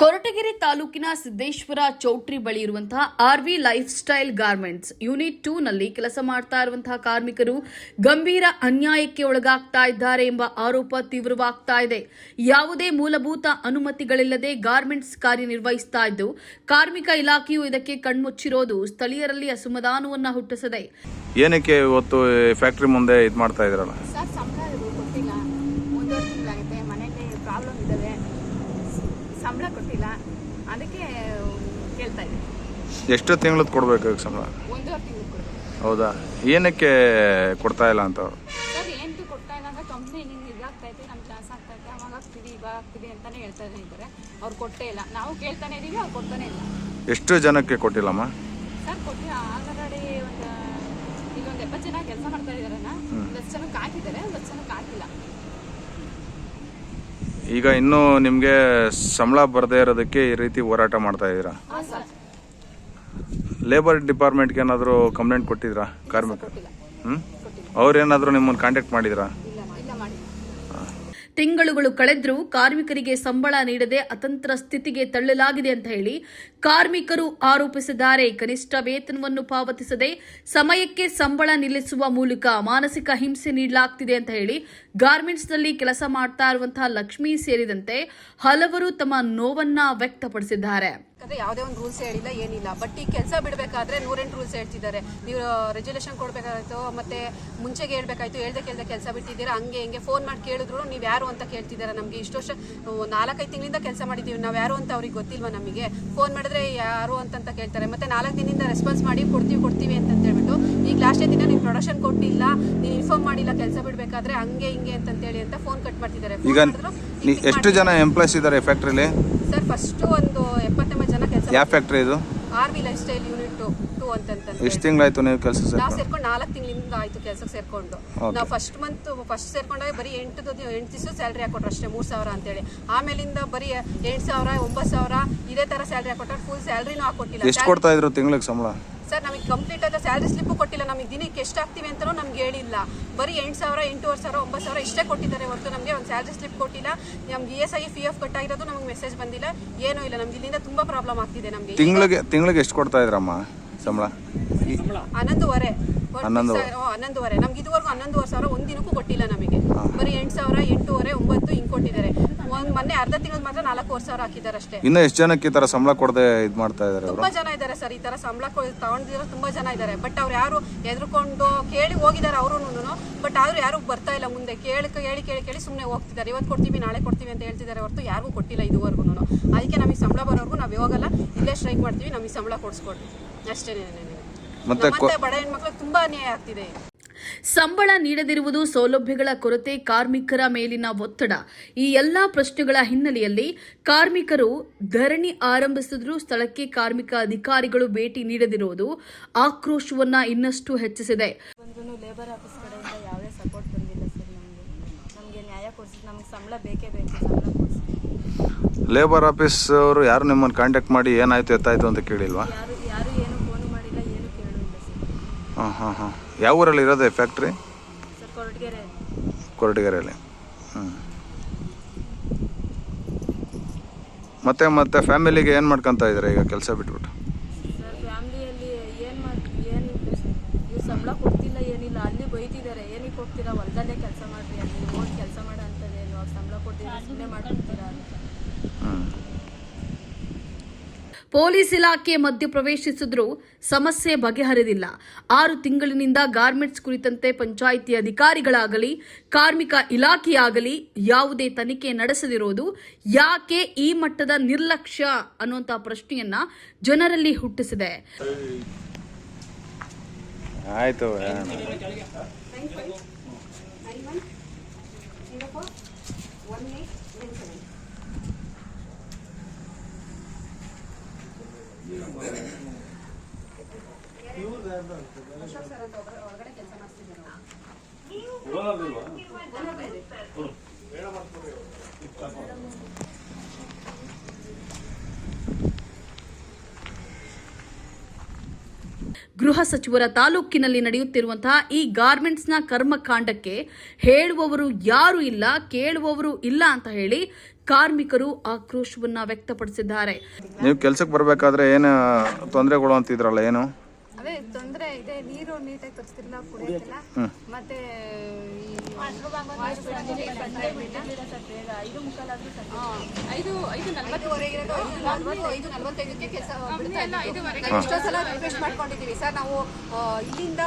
ಕೊರಟಗೆರೆ ತಾಲೂಕಿನ ಸಿದ್ದೇಶ್ವರ ಚೌಟ್ರಿ ಬಳಿ ಇರುವಂತಹ RV life style garments unit two ನಲ್ಲಿ ಕೆಲಸ ಮಾಡ್ತಾ ಇರುವಂತಹ ಕಾರ್ಮಿಕರು ಗಂಭೀರ ಅನ್ಯಾಯಕ್ಕೆ ಒಳಗಾಗ್ತಾ ಇದ್ದಾರೆ ಎಂಬ ಆರೋಪ ತೀವ್ರವಾಗ್ತಾ ಇದೆ. ಯಾವುದೇ ಮೂಲಭೂತ ಅನುಮತಿಗಳಿಲ್ಲದೆ ಗಾರ್ಮೆಂಟ್ಸ್ ಕಾರ್ಯನಿರ್ವಹಿಸ್ತಾ ಇದ್ದು ಕಾರ್ಮಿಕ ಇಲಾಖೆಯು ಇದಕ್ಕೆ ಕಣ್ಮುಚ್ಚಿರೋದು ಸ್ಥಳೀಯರಲ್ಲಿ ಅಸಮಾಧಾನವನ್ನ ಹುಟ್ಟಿಸಿದೆ. ಏನಕ್ಕೆ ಇವತ್ತು ಫ್ಯಾಕ್ಟರಿ ಮುಂದೆ ಇದು ಮಾಡ್ತಾ ಇದ್ರಲ್ಲ? ಸರ್ ಸಂಬಳ ಕೊಟ್ಟಿಲ್ಲ. ಕೊಟ್ಟಿಲ್ಲ ಅದಕ್ಕೆ ಕೇಳ್ತಾ ಇದ್ದೀನಿ. ಎಷ್ಟು ತಿಂಗಳದ್ದು ಕೊಡ್ಬೇಕು ಸಂಬಳ? ಒಂದೂವರೆ ತಿಂಗಳು ಹೌದಾ? ಏನಕ್ಕೆ ಕೊಡ್ತಾ ಇಲ್ಲ ಅಂತ ಅವ್ರು? ಸರ್ ಏನು ಕೊಡ್ತಾ ಇಲ್ಲ ಅಂದ್ರೆ ಕಂಪ್ನಿ ನಿಮ್ಗೆ ಇದಾಗ್ತೈತೆ ನಮ್ಮ ಕ್ಲಾಸ್ ಆಗ್ತೈತೆ ಅವಾಗ ಆಗ್ತೀವಿ ಇವಾಗ ಆಗ್ತೀವಿ ಅಂತಾನೆ ಹೇಳ್ತಾ ಇದ್ದಾರೆ. ಅವ್ರು ಕೊಟ್ಟೇ ಇಲ್ಲ. ನಾವು ಕೇಳ್ತಾನೆ ಇದೀವಿ ಅವ್ರು ಕೊಡ್ತಾನೆ ಇಲ್ಲ. ಎಷ್ಟು ಜನಕ್ಕೆ ಕೊಟ್ಟಿಲ್ಲಮ್ಮ? ಸರ್ ಕೊಟ್ಟು ಆಲ್ರೆಡಿ ಒಂದು ಈಗ ಒಂದು ಎಪ್ಪತ್ತು ಜನ ಕೆಲಸ ಮಾಡ್ತಾ ಇದಾರಲ್ಲ ಒಂದಷ್ಟು ಜನಕ್ಕೆ ಹಾಕಿದ್ದಾರೆ ಒಂದಷ್ಟು ಜನಕ್ಕೆ ಹಾಕಿಲ್ಲ ಈಗ ಇನ್ನೂ ನಿಮಗೆ ಸಂಬಳ ಬರದೇ ಇರೋದಕ್ಕೆ ಈ ರೀತಿ ಹೋರಾಟ ಮಾಡ್ತಾ ಇದ್ದೀರಾ? ಲೇಬರ್ ಡಿಪಾರ್ಟ್ಮೆಂಟ್ಗೆ ಏನಾದರೂ ಕಂಪ್ಲೇಂಟ್ ಕೊಟ್ಟಿದ್ರಾ ಕಾರ್ಮಿಕರು? ಹ್ಞೂ ಅವ್ರೇನಾದರೂ ನಿಮ್ಮನ್ನು ಕಾಂಟ್ಯಾಕ್ಟ್ ಮಾಡಿದ್ರಾ? ತಿಂಗಳುಗಳು ಕಳೆದ್ರೂ ಕಾರ್ಮಿಕರಿಗೆ ಸಂಬಳ ನೀಡದೆ ಅತಂತ್ರ ಸ್ಥಿತಿಗೆ ತಳ್ಳಲಾಗಿದೆ ಅಂತ ಹೇಳಿ ಕಾರ್ಮಿಕರು ಆರೋಪಿಸಿದ್ದಾರೆ. ಕನಿಷ್ಠ ವೇತನವನ್ನು ಪಾವತಿಸದೆ ಸಮಯಕ್ಕೆ ಸಂಬಳ ನಿಲ್ಲಿಸುವ ಮೂಲಕ ಮಾನಸಿಕ ಹಿಂಸೆ ನೀಡಲಾಗ್ತಿದೆ ಅಂತ ಹೇಳಿ ಗಾರ್ಮೆಂಟ್ಸ್ನಲ್ಲಿ ಕೆಲಸ ಮಾಡ್ತಾ ಇರುವಂತಹ ಲಕ್ಷ್ಮಿ ಸೇರಿದಂತೆ ಹಲವರು ತಮ್ಮ ನೋವನ್ನ ವ್ಯಕ್ತಪಡಿಸಿದ್ದಾರೆ. ಯಾಕಂದ್ರೆ ಯಾವುದೇ ಒಂದು ರೂಲ್ಸ್ ಹೇಳಿಲ್ಲ ಏನಿಲ್ಲ. ಬಟ್ ಈ ಕೆಲಸ ಬಿಡಬೇಕಾದ್ರೆ ನೂರೆಂಟು ರೂಲ್ಸ್ ಹೇಳ್ತಿದ್ದಾರೆ. ನೀವು ರೆಜುಲೇಷನ್ ಕೊಡಬೇಕಾಯ್ತು ಮತ್ತೆ ಮುಂಚೆಗೆ ಹೇಳ್ಬೇಕಾಯ್ತು ಹೇಳ್ದೆ ಕೇಳ್ದೆ ಕೆಲಸ ಬಿಟ್ಟಿದ್ದೀರಾ ಹಂಗೆ ಹಿಂಗೆ ಫೋನ್ ಮಾಡಿ ಕೇಳಿದ್ರು ನೀವು ಯಾರು ಅಂತ ಕೇಳ್ತಿದ್ದೀರಾ ನಮಗೆ? ಇಷ್ಟು ವರ್ಷ ನಾಲ್ಕೈದು ತಿಂಗಳಿಂದ ಕೆಲಸ ಮಾಡಿದ್ದೀವಿ. ನಾವು ಯಾರು ಅಂತ ಅವ್ರಿಗೆ ಗೊತ್ತಿಲ್ವಾ ನಮಗೆ? ಫೋನ್ ಮಾಡಿದ್ರೆ ಯಾರು ಅಂತ ಕೇಳ್ತಾರೆ. ಮತ್ತೆ ನಾಲ್ಕು ದಿನದಿಂದ ರೆಸ್ಪಾನ್ಸ್ ಮಾಡಿ ಕೊಡ್ತೀವಿ ಕೊಡ್ತೀವಿ ಅಂತ ಹೇಳ್ಬಿಟ್ಟು ಈಗ ಲಾಸ್ಟೇ ದಿನ ನೀವು ಪ್ರೊಡಕ್ಷನ್ ಕೊಟ್ಟಿಲ್ಲ ನೀವು ಇನ್ಫಾರ್ಮ್ ಮಾಡಿಲ್ಲ ಕೆಲಸ ಬಿಡಬೇಕಾದ್ರೆ ಹಂಗೆ ಹಿಂಗೆ ಅಂತಂತೇಳಿ ಅಂತ ಫೋನ್ ಕಟ್ ಮಾಡ್ತಿದ್ದಾರೆ. ಎಷ್ಟು ಜನ ಎಂಪ್ಲಾಯ್ಸ್ ಇದ್ದಾರೆ ಫ್ಯಾಕ್ಟ್ರಿಲಿ ಸರ್ ಫಸ್ಟ್ ಒಂದು ಕೆಲಸ ಯಾವ ಫ್ಯಾಕ್ಟ್ರಿ ಇದು? RV life style unit two ಅಂತಂತ ಎಷ್ಟು ತಿಂಗಳಾಯ್ತು ನೀವು ಕೆಲಸ ನಾವು ಸೇರ್ಕೊಂಡು? ನಾಲ್ಕು ತಿಂಗಳಿಂದ ಆಯ್ತು ಕೆಲಸಕ್ಕೆ ಸೇರ್ಕೊಂಡು. ನಾವು ಫಸ್ಟ್ ಮಂತ್ ಫಸ್ಟ್ ಸೇರ್ಕೊಂಡಾಗ ಬರೀ ಎಂಟು ಎಂಟು ದಿವಸ ಸ್ಯಾಲ್ರಿ ಹಾಕೊಟ್ರು ಅಷ್ಟೇ ಮೂರು ಸಾವಿರ ಅಂತೇಳಿ. ಆಮೇಲಿಂದ ಬರೀ ಎಂಟು ಸಾವಿರ ಒಂಬತ್ತು ಸಾವಿರ ಇದೇ ಥರ ಸ್ಯಾಲ್ರಿ ಹಾಕೊಟ್ರೆ ಫುಲ್ ಸ್ಯಾಲ್ರಿನೂ ಹಾಕೊಟ್ಟಿಲ್ಲ. ಎಷ್ಟು ಕೊಡ್ತಾ ಇದ್ರು ತಿಂಗಳಿಗೆ ಸಂಬಳ? ಸರ್, ನಮಗೆ ಕಂಪ್ಲೀಟ್ ಆದ ಸ್ಯಾಲ್ರಿ ಸ್ಲಿಪ್ಪು ಕೊಟ್ಟಿಲ್ಲ. ನಮಗೆ ದಿನಕ್ಕೆ ಎಷ್ಟು ಆಗ್ತೀವಿ ಅಂತಲೂ ನಮ್ಗೆ ಹೇಳಿಲ್ಲ. ಬರೀ ಎಂಟು ಸಾವಿರ, ಎಂಟೂವರೆ ಸಾವಿರ, ಒಂಬತ್ತು ಸಾವಿರ ಇಷ್ಟೇ ಕೊಟ್ಟಿದ್ದಾರೆ ಹೊರತು ನಮಗೆ ಒಂದು ಸ್ಯಾಲ್ರಿ ಸ್ಲಿಪ್ ಕೊಟ್ಟಿಲ್ಲ. ನಮ್ಗೆ E S I P F ಕಟ್ಟಾಗಿರೋದು ನಮಗೆ ಮೆಸೇಜ್ ಬಂದಿಲ್ಲ. ಏನೂ ಇಲ್ಲ. ನಮ್ಗೆ ಇಲ್ಲಿಂದ ತುಂಬ ಪ್ರಾಬ್ಲಮ್ ಆಗ್ತಿದೆ ನಮಗೆ. ತಿಂಗಳಿಗೆ ತಿಂಗಳಿಗೆ ಎಷ್ಟು ಕೊಡ್ತಾ ಇದ್ರಮ್ಮ? ಸಂಬಳ. ಹನ್ನೊಂದುವರೆ. ಹನ್ನೊಂದು ಹನ್ನೊಂದುವರೆ. ನಮ್ಗೆ ಇದುವರೆಗೂ ಹನ್ನೊಂದುವರೆ ಸಾವಿರ ಒಂದಿನಕ್ಕೂ ದಿನಕ್ಕೂ ಕೊಟ್ಟಿಲ್ಲ ನಮಗೆ. ಬರೀ ಎಂಟು ಸಾವಿರ ಎಂಟೂವರೆ ಒಂಬತ್ತು ಹಿಂಗೆ ಕೊಟ್ಟಿದ್ದಾರೆ. ಒಂದು ಮೊನ್ನೆ ಅರ್ಧ ತಿಂಗಳು ಮಾತ್ರ ನಾಲ್ಕೂವರೆ ಸಾವಿರ ಹಾಕಿದ್ದಾರೆ ಅಷ್ಟೇ ಇನ್ನೂ ಎಷ್ಟು ಜನಕ್ಕೆ ಈ ಥರ ಸಂಬಳ ಕೊಡದೆ ಇದು ಮಾಡ್ತಾ ಇದ್ದಾರೆ ತುಂಬಾ ಜನ ಇದ್ದಾರೆ ಸರ್ ಈ ತರ ಸಂಬಳ ತಗೊಂಡಿರೋ ತುಂಬಾ ಜನ ಇದ್ದಾರೆ ಬಟ್ ಅವ್ರು ಯಾರು ಎದ್ರುಕೊಂಡು ಕೇಳಿ ಹೋಗಿದ್ದಾರೆ ಅವರು ಬಟ್ ಆದ್ರೂ ಯಾರು ಬರ್ತಾ ಇಲ್ಲ ಮುಂದೆ. ಕೇಳಿ ಕೇಳಿ ಕೇಳಿ ಕೇಳಿ ಸುಮ್ಮನೆ ಹೋಗ್ತಿದ್ದಾರೆ. ಇವತ್ತು ಕೊಡ್ತೀವಿ ನಾಳೆ ಕೊಡ್ತೀವಿ ಅಂತ ಹೇಳ್ತಿದ್ದಾರೆ ಹೊರತು ಯಾರಿಗೂ ಕೊಟ್ಟಿಲ್ಲ ಇದುವರೆಗೂ ಅದಕ್ಕೆ ನಮಗೆ ಸಂಬಳ ಬರೋರ್ಗು ನಾವು ಹೋಗಲ್ಲ ಇಲ್ಲೇ ಸ್ಟ್ರೈಕ್ ಮಾಡ್ತೀವಿ ನಮಗೆ ಸಂಬಳ ಕೊಡಿಸ್ಕೊಡ್ರಿ. ಅಷ್ಟೇ ಮತ್ತೆ ಬಡ ಹೆಣ್ಮಕ್ಳಿಗೆ ತುಂಬಾ ಅನ್ಯಾಯ ಆಗ್ತಿದೆ ಸಂಬಳ ನೀಡದಿರುವುದು ಸೌಲಭ್ಯಗಳ ಕೊರತೆ ಕಾರ್ಮಿಕರ ಮೇಲಿನ ಒತ್ತಡ. ಈ ಎಲ್ಲಾ ಪ್ರಶ್ನೆಗಳ ಹಿನ್ನೆಲೆಯಲ್ಲಿ ಕಾರ್ಮಿಕರು ಧರಣಿ ಆರಂಭಿಸಿದ್ರು ಸ್ಥಳಕ್ಕೆ ಕಾರ್ಮಿಕ ಅಧಿಕಾರಿಗಳು ಭೇಟಿ ನೀಡದಿರುವುದು ಆಕ್ರೋಶವನ್ನ ಇನ್ನಷ್ಟು ಹೆಚ್ಚಿಸಿದೆ. ಲೇಬರ್ ಆಫೀಸ್ ಕಡೆಯಿಂದ ಯಾವುದೇ ಸಪೋರ್ಟ್ ಬಂದಿಲ್ಲ ಸರ್ ನಮಗೆ. ನಮಗೆ ನ್ಯಾಯ ಕೊಡಿಸಿ ನಮಗೆ ಸಂಬಳ ಬೇಕೇ ಬೇಕು ಸಂಬಳ ಕೊಡಿಸಿ. ಲೇಬರ್ ಆಫೀಸ್ ಅವರು ಯಾರು ನಿಮ್ಮನ್ನು ಕಾಂಟ್ಯಾಕ್ಟ್ ಮಾಡಿ ಏನಾಯ್ತು ಎತ್ತಾಯ್ತು ಅಂತ ಕೇಳಿಲ್ವಾ ಯಾರು ಯಾರು ಏನು ಫೋನು ಮಾಡಿಲ್ಲ ಏನು ಕೇಳಿಲ್ಲ ಸರ್ ಹಾಂ ಹಾಂ ಹಾಂ. ಯಾವ ಊರಲ್ಲಿ ಇರೋದೆ ಫ್ಯಾಕ್ಟ್ರಿ ಕೊರಟಗೆರೆಯಲ್ಲಿ. ಹ್ಞೂ ಮತ್ತೆ ಮತ್ತೆ ಫ್ಯಾಮಿಲಿಗೆ ಏನು ಮಾಡ್ಕೊತಾ ಇದ್ದಾರೆ ಈಗ ಕೆಲಸ ಬಿಟ್ಬಿಟ್ಟು? ಸರ್ ಫ್ಯಾಮ್ಲಿಯಲ್ಲಿ ಏನು ಮಾಡಿ ಏನು ನೀವು ಸಂಬಳ ಕೊಡ್ತಿಲ್ಲ ಏನಿಲ್ಲ. ಅಲ್ಲಿ ಬೈತಿದ್ದಾರೆ. ಏನಕ್ಕೆ ಹೋಗ್ತೀರಾ? ಹೊಲದಲ್ಲೇ ಕೆಲಸ ಮಾಡಿರಿ. ಅಲ್ಲಿ ಹೋಗಿ ಕೆಲಸ ಮಾಡೋ ಅವ್ರು ಸಂಬಳ ಕೊಡ್ತೀರಾ ಸುಮ್ಮನೆ ಮಾಡ್ಕೊಡ್ತೀರಾ ಅಂತ. ಹ್ಞೂ ಪೊಲೀಸ್ ಇಲಾಖೆ ಮಧ್ಯ ಪ್ರವೇಶಿಸಿದ್ರೂ ಸಮಸ್ಯೆ ಬಗೆಹರಿದಿಲ್ಲ. ಆರು ತಿಂಗಳಿನಿಂದ ಗಾರ್ಮೆಂಟ್ಸ್ ಕುರಿತಂತೆ ಪಂಚಾಯಿತಿ ಅಧಿಕಾರಿಗಳಾಗಲಿ ಕಾರ್ಮಿಕ ಇಲಾಖೆಯಾಗಲಿ ಯಾವುದೇ ತನಿಖೆ ನಡೆಸದಿರೋದು ಯಾಕೆ ಈ ಮಟ್ಟದ ನಿರ್ಲಕ್ಷ್ಯ ಅನ್ನುವಂಥ ಪ್ರಶ್ನೆಯನ್ನ ಜನರಲ್ಲಿ ಹುಟ್ಟಿಸಿದೆ. ಆಯ್ತು ಕೆಲಸ ಗೃಹ ಸಚಿವರ ತಾಲೂಕಿನಲ್ಲಿ ನಡೆಯುತ್ತಿರುವಂತಹ ಈ ಗಾರ್ಮೆಂಟ್ಸ್ನ ಕರ್ಮಕಾಂಡಕ್ಕೆ ಹೇಳುವವರು ಯಾರು ಇಲ್ಲ ಕೇಳುವವರು ಇಲ್ಲ ಅಂತ ಹೇಳಿ ಕಾರ್ಮಿಕರು ಆಕ್ರೋಶವನ್ನ ವ್ಯಕ್ತಪಡಿಸಿದ್ದಾರೆ. ನೀವು ಕೆಲಸಕ್ಕೆ ಬರಬೇಕಾದ್ರೆ ಏನು ತೊಂದರೆಗಳು ಅಂತಿದ್ರಲ್ಲ ಏನು? ಅದೇ ತೊಂದರೆ ಇದೆ ನೀರು ನೀಟಾಗಿ ತರಿಸ್ತಿಲ್ಲ ಕುಡಿಯೋದಿಲ್ಲ ಮತ್ತೆ ಐದು ಐದು ನಲ್ವತ್ತೈದಕ್ಕೆ ಕೆಲಸ ಎಷ್ಟೋ ಸಲ ರಿಕ್ವೆಸ್ಟ್ ಮಾಡ್ಕೊಂಡಿದ್ದೀವಿ ಸರ್ ನಾವು ಇಲ್ಲಿಂದ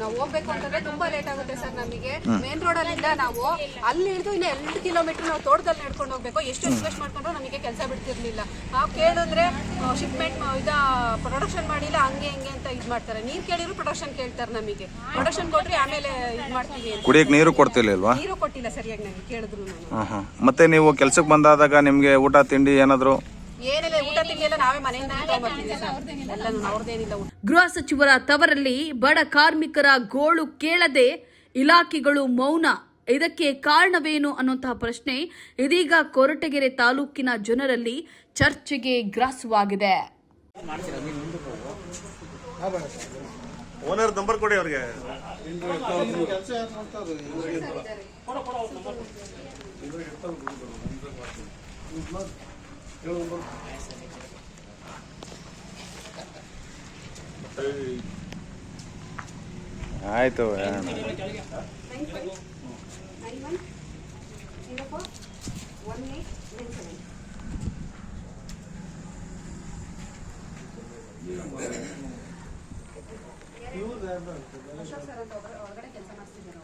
ನಾವು ಹೋಗ್ಬೇಕು ಅಂತಂದ್ರೆ ತುಂಬಾ ಲೇಟ್ ಆಗುತ್ತೆ ಸರ್ ನಮಗೆ ಮೇನ್ ರೋಡ್ ಅಲ್ಲಿಂದ ನಾವು ಅಲ್ಲಿ ಹಿಡಿದು ಇನ್ನು ಎರಡು ಕಿಲೋಮೀಟರ್ ನಾವು ತೋಟದಲ್ಲಿ ನಡ್ಕೊಂಡು ಹೋಗ್ಬೇಕು ಎಷ್ಟು ರಿಕ್ವೆಸ್ಟ್ ಮಾಡ್ಕೊಂಡ್ರು ನಮಗೆ ಕೆಲಸ ಬಿಡ್ತಿರ್ಲಿಲ್ಲ ನಾವು ಕೇಳಿದ್ರೆ ಶಿಪ್ಮೆಂಟ್ ಇದ ಪ್ರೊಡಕ್ಷನ್ ಮಾಡಿಲ್ಲ ಹಂಗೆ ಹಂಗೆ ಅಂತ ಇದು ಮಾಡ್ತಾರೆ. ನೀರು ಕೇಳಿದ್ರು ಪ್ರೊಡಕ್ಷನ್ ಕೇಳ್ತಾರೆ ನಮಗೆ. ಪ್ರೊಡಕ್ಷನ್ ಕೊಟ್ಟರೆ ಆಮೇಲೆ ಇದು ಮಾಡ್ತೀವಿ ಅಂತ. ಕುಡಿಯಕ್ಕೆ ನೀರು ಕೊಡ್ತಿರ್ಲಿಲ್ವಾ ನೀರು ಕೊಟ್ಟಿಲ್ಲ ಸರಿಯಾಗಿ ನನಗೆ ಕೇಳಿದ್ರು ನಾನು. ಹಾಂ ಹಾಂ ಮತ್ತೆ ನೀವು ಕೆಲ್ಸಕ್ಕೆ ಬಂದಾದಾಗ ನಿಮಗೆ ಊಟ ತಿಂಡಿ ಏನಾದರೂ? ಏನಿಲ್ಲ ಊಟ ತಿಂಡಿ ಎಲ್ಲ ನಾವೇ ಮನೆಯಿಂದ ತಗೊಂಡ್ಬರ್ತೀವಿ ಸರ್. ಎಲ್ಲನೂ ಅವ್ರದ್ದೇನಿಲ್ಲ ಊಟ. ಗೃಹ ಸಚಿವರ ತವರಲ್ಲಿ ಬಡ ಕಾರ್ಮಿಕರ ಗೋಳು ಕೇಳದೆ ಇಲಾಖೆಗಳು ಮೌನ. ಇದಕ್ಕೆ ಕಾರಣವೇನು ಅನ್ನುವಂತಹ ಪ್ರಶ್ನೆ ಇದೀಗ ಕೊರಟಗೆರೆ ತಾಲೂಕಿನ ಜನರಲ್ಲಿ ಚರ್ಚೆಗೆ ಗ್ರಾಸವಾಗಿದೆ. ಓನರ್ ನಂಬರ್ ಕೊಡಿ ಅವ್ರಿಗೆ. ಆಯಿತು. seven zero four one eight nine seven. Ashok sir ಅಂತ ಒಬ್ಬರು ಹೊರಗಡೆ ಕೆಲಸ ಮಾಡ್ತಿದ್ದಾರೆ